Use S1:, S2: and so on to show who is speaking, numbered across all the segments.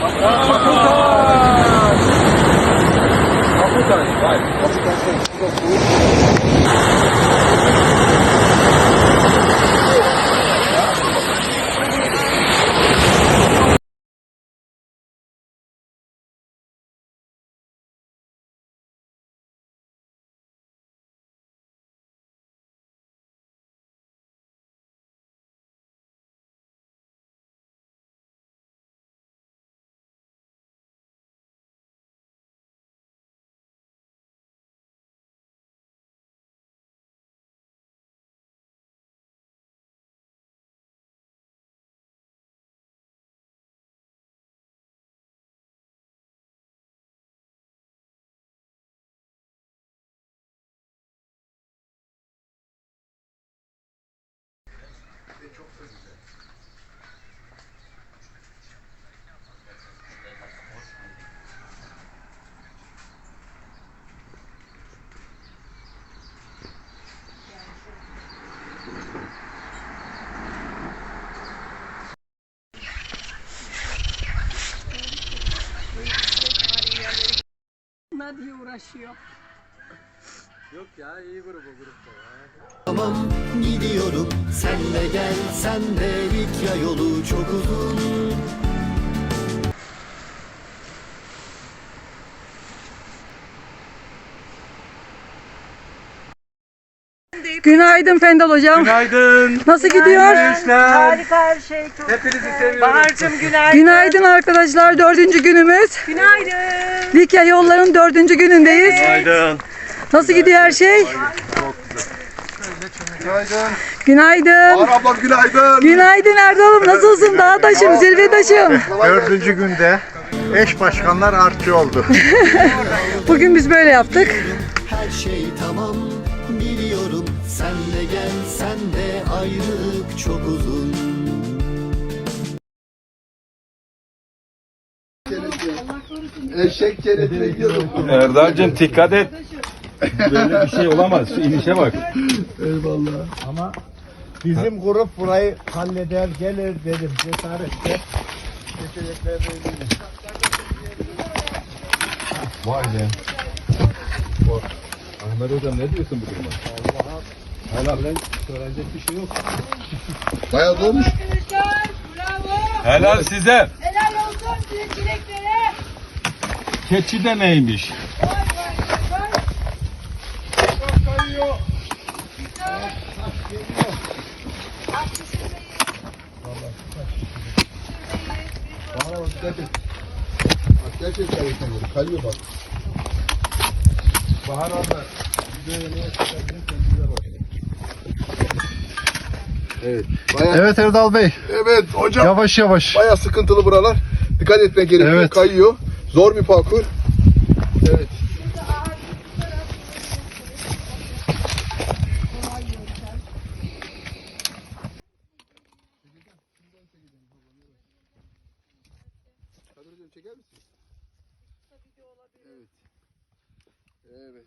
S1: Vamos. Bunlar diye uğraşıyor.
S2: Yok ya iyi grup o grupta ya.
S3: Tamam gidiyorum sen de gel sen de git ya yolu çok uzun
S1: Günaydın Fendal hocam.
S2: Günaydın.
S1: Nasıl gidiyor?
S4: Harika her şey çok
S2: Hepinizi
S4: güzel.
S2: seviyorum.
S4: Bahar'cığım günaydın.
S1: Günaydın arkadaşlar. Dördüncü günümüz.
S4: Günaydın.
S1: Likya yolların dördüncü günündeyiz.
S2: Günaydın.
S1: Nasıl gidiyor her şey?
S2: Günaydın.
S1: Günaydın.
S2: Bahar ablam günaydın.
S1: Günaydın Erdal'ım. Nasılsın? Dağ taşım, zirve taşım.
S5: Dördüncü günde eş başkanlar artçı oldu.
S1: Bugün biz böyle yaptık.
S3: Her şey tamam sen de ayrılık çok uzun
S2: Eşek cennetine gidiyorum.
S6: Erdal'cığım dikkat et. Böyle bir şey olamaz. Şu inişe bak.
S5: Ama bizim grup burayı halleder gelir dedim cesaretle.
S6: Vay be. Ahmet hocam ne diyorsun bu duruma? Helal. Söyleyecek bir şey yok.
S2: Bayağı dolmuş.
S6: Helal size.
S7: Helal olsun size çileklere.
S6: Keçi de neymiş?
S2: Bahar ablam dikkat et. Bak gerçekten göre. Kayıyor bak. Bahar abla. Evet. Bayağı,
S5: Evet Erdal Bey
S2: evet hocam.
S5: yavaş yavaş.
S2: Bayağı sıkıntılı buralar. Dikkat etme gerekiyor.
S5: Evet.
S2: Kayıyor. Zor bir parkur. Evet. çeker misin? Evet. Evet.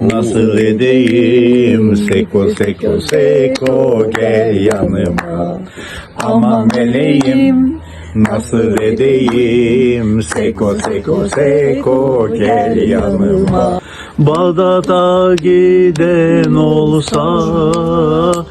S8: nasıl edeyim? Seko seko seko gel yanıma. Ama meleğim nasıl edeyim? Seko seko seko gel yanıma. Bağdat'a giden olsa